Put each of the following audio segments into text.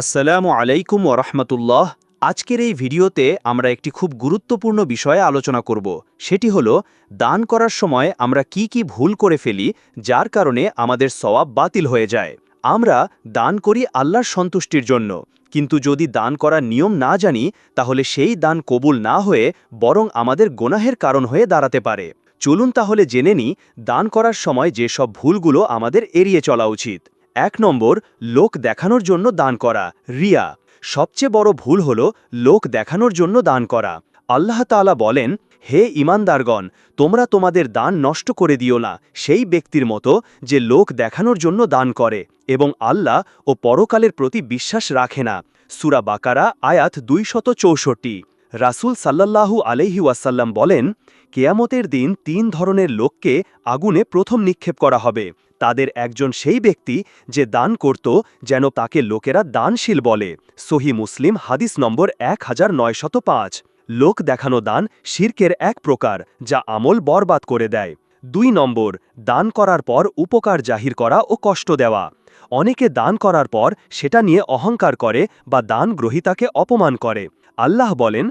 আসসালামু আলাইকুম ওরহমতুল্লাহ আজকের এই ভিডিওতে আমরা একটি খুব গুরুত্বপূর্ণ বিষয়ে আলোচনা করব। সেটি হলো, দান করার সময় আমরা কি কি ভুল করে ফেলি, যার কারণে আমাদের সওয়াব বাতিল হয়ে যায়। আমরা দান করি আল্লাহর সন্তুষ্টির জন্য, কিন্তু যদি দান করার নিয়ম না জানি, তাহলে সেই দান কবুল না হয়ে বরং আমাদের গোনাহের কারণ হয়ে দাঁড়াতে পারে। চলুন তাহলে জেনে নিই, দান করার সময় যেসব ভুলগুলো আমাদের এড়িয়ে চলা উচিত। এক নম্বর, লোক দেখানোর জন্য দান করা। রিয়া, সবচেয়ে বড় ভুল হল লোক দেখানোর জন্য দান করা। আল্লাহ তাআলা বলেন, হে ইমানদারগণ তোমরা তোমাদের দান নষ্ট করে দিও না। সেই ব্যক্তির মতো যে লোক দেখানোর জন্য দান করে এবং আল্লাহ ও পরকালের প্রতি বিশ্বাস রাখে না। সুরা বাকারা, আয়াত দুইশত চৌষট্টি। রাসুল সাল্লাল্লাহু আলহি ওয়াসাল্লাম বলেন, কেয়ামতের দিন তিন ধরনের লোককে আগুনে প্রথম নিক্ষেপ করা হবে। তাদের একজন সেই ব্যক্তি যে দান করত, যেন তাকে লোকেরা দানশীল বলে। সহি মুসলিম, হাদিস নম্বর এক হাজার নয়শত পাঁচ। লোক দেখানো দান শির্কের এক প্রকার, যা আমল বরবাদ করে দেয়। দুই নম্বর, দান করার পর উপকার জাহির করা ও কষ্ট দেওয়া। অনেকে দান করার পর সেটা নিয়ে অহংকার করে বা দান গ্রহীতাকে অপমান করে। আল্লাহ বলেন,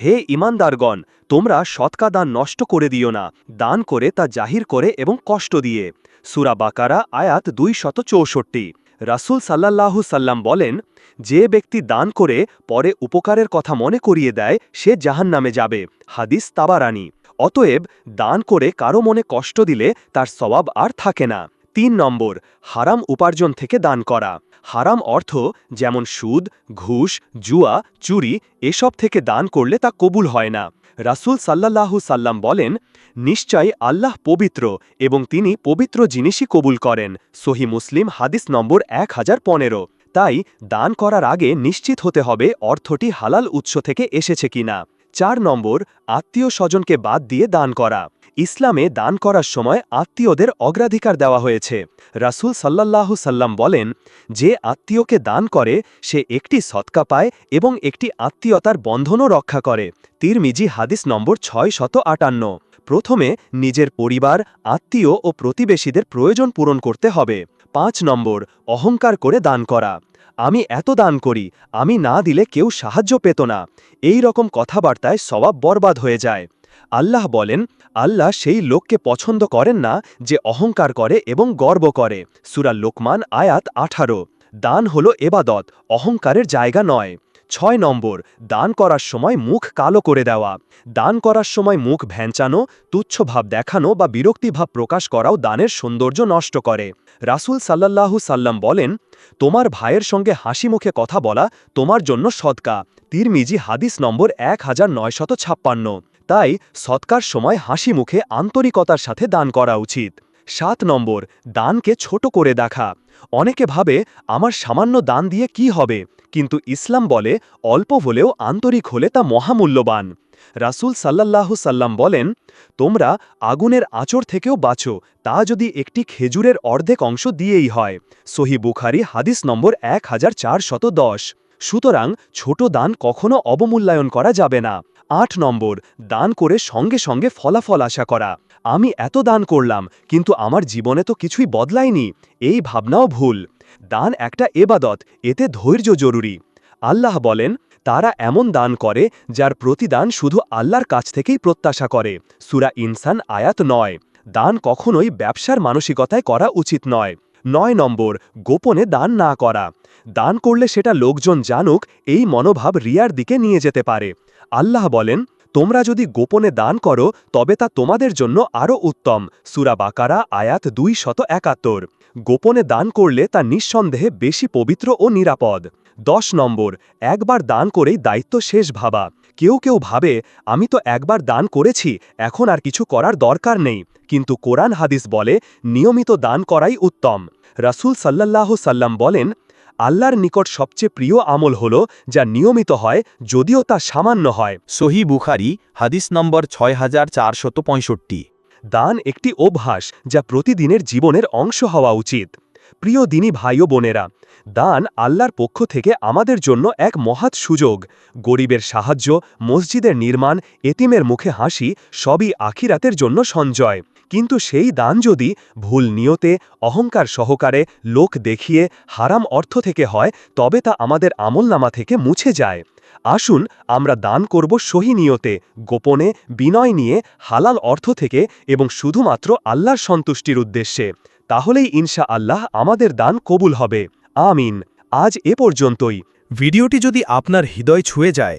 হে ইমানদারগণ তোমরা সৎকা দান নষ্ট করে দিও না। দান করে তা জাহির করে এবং কষ্ট দিয়ে। সুরা বাকারা, আয়াত দুই শত চৌষট্টি। রাসুল সাল্লাল্লাহু সাল্লাম বলেন, যে ব্যক্তি দান করে পরে উপকারের কথা মনে করিয়ে দেয়, সে জাহান নামে যাবে। হাদিস তাবারানি। অতএব, দান করে কারও মনে কষ্ট দিলে তার স্বভাব আর থাকে না। তিন নম্বর, হারাম উপার্জন থেকে দান করা। হারাম অর্থ যেমন সুদ, ঘুষ, জুয়া, চুরি, এসব থেকে দান করলে তা কবুল হয় না। রাসুল সাল্লাল্লাহু সাল্লাম বলেন নিশ্চয় আল্লাহ পবিত্র এবং তিনি পবিত্র জিনিসই কবুল করেন। সহি মুসলিম হাদিস নম্বর এক হাজার পনেরো। তাই দান করার আগে নিশ্চিত হতে হবে অর্থটি হালাল উৎস থেকে এসেছে কিনা। চার নম্বর, আত্মীয় স্বজনকে বাদ দিয়ে দান করা। ইসলামে দান করার সময় আত্মীয়দের অগ্রাধিকার দেওয়া হয়েছে। রাসুল সাল্লাল্লাহু সাল্লাম বলেন, যে আত্মীয়কে দান করে, সে একটি সৎকা পায় এবং একটি আত্মীয়তার বন্ধনও রক্ষা করে। তিরমিজি হাদিস নম্বর ছয় শত আটান্ন। প্রথমে, নিজের পরিবার, আত্মীয় ও প্রতিবেশীদের প্রয়োজন পূরণ করতে হবে। পাঁচ নম্বর, অহংকার করে দান করা। আমি এত দান করি, আমি না দিলে কেউ সাহায্য পেত না। এই রকম কথাবার্তায় স্বভাব বরবাদ হয়ে যায়। আল্লাহ বলেন, আল্লাহ সেই লোককে পছন্দ করেন না যে অহংকার করে এবং গর্ব করে। সুরা লোকমান, আয়াত আঠারো। দান হল এবাদত, অহংকারের জায়গা নয়। ছয় নম্বর, দান করার সময় মুখ কালো করে দেওয়া। দান করার সময় মুখ ভ্যাঞ্চানো তুচ্ছভাব দেখানো বা বিরক্তিভাব প্রকাশ করাও দানের সৌন্দর্য নষ্ট করে। রাসুল সাল্লাল্লাহু সাল্লাম বলেন, তোমার ভাইয়ের সঙ্গে হাসি মুখে কথা বলা তোমার জন্য সৎকা তিরমিজি হাদিস নম্বর এক হাজার নয়শত ছাপ্পান্ন। তাই সৎকার সময় হাসি মুখে আন্তরিকতার সাথে দান করা উচিত। সাত নম্বর, দানকে ছোট করে দেখা। অনেকে ভাবে, আমার সামান্য দান দিয়ে কি হবে? কিন্তু ইসলাম বলে, অল্প হলেও আন্তরিক হলে তা মহামূল্যবান। রাসুল সাল্লাল্লাহু সাল্লাম বলেন, তোমরা আগুনের আচর থেকেও বাঁচো, তা যদি একটি খেজুরের অর্ধেক অংশ দিয়েই হয়। সহি বুখারি, হাদিস নম্বর এক সুতরাং ছোট দান কখনো অবমূল্যায়ন করা যাবে না। আট নম্বর, দান করে সঙ্গে সঙ্গে ফলাফল আশা করা। আমি এত দান করলাম, কিন্তু আমার জীবনে তো কিছুই বদলায়নি, এই ভাবনাও ভুল। দান একটা এবাদত, এতে ধৈর্য জরুরি। আল্লাহ বলেন, তারা এমন দান করে, যার প্রতিদান শুধু আল্লাহর কাছ থেকেই প্রত্যাশা করে। সুরা ইনসান, আয়াত নয়। দান কখনোই ব্যবসার মানসিকতায় করা উচিত নয়। নয় নম্বর, গোপনে দান না করা। দান করলে সেটা লোকজন জানুক, এই মনোভাব রিয়ার দিকে নিয়ে যেতে পারে। আল্লাহ বলেন, তোমরা যদি গোপনে দান করো, তবে তা তোমাদের জন্য আরও উত্তম। সুরা বাকারা, আয়াত দুই শত একাত্তর। গোপনে দান করলে তা নিঃসন্দেহে বেশি পবিত্র ও নিরাপদ। দশ নম্বর, একবার দান করেই দায়িত্ব শেষ ভাবা। কেউ কেউ ভাবে, আমি তো একবার দান করেছি, এখন আর কিছু করার দরকার নেই। কিন্তু কোরআন হাদিস বলে, নিয়মিত দান করাই উত্তম। রাসুল সাল্লাল্লাহ সাল্লাম বলেন আল্লাহর নিকট সবচেয়ে প্রিয় আমল হল যা নিয়মিত হয় যদিও তা সামান্য হয়। সহি বুখারি হাদিস নম্বর ছয় হাজার চারশত পঁয়ষট্টি। দান একটি অভ্যাস যা প্রতিদিনের জীবনের অংশ হওয়া উচিত। প্রিয় দিনী ভাই ও বোনেরা দান আল্লাহর পক্ষ থেকে আমাদের জন্য এক মহাৎ সুযোগ। গরিবের সাহায্য মসজিদের নির্মাণ এতিমের মুখে হাসি সবই আখিরাতের জন্য সঞ্চয়। কিন্তু সেই দান যদি ভুল নিয়তে, অহংকার সহকারে লোক দেখিয়ে হারাম অর্থ থেকে হয়, তবে তা আমাদের আমলনামা থেকে মুছে যায়। আসুন আমরা দান করব সহি নিয়তে, গোপনে, বিনয় নিয়ে, হালাল অর্থ থেকে এবং শুধুমাত্র আল্লাহর সন্তুষ্টির উদ্দেশ্যে। তাহলেই ইনশা আল্লাহ আমাদের দান কবুল হবে। আমিন। আজ এ পর্যন্তই। ভিডিওটি যদি আপনার হৃদয় ছুঁয়ে যায়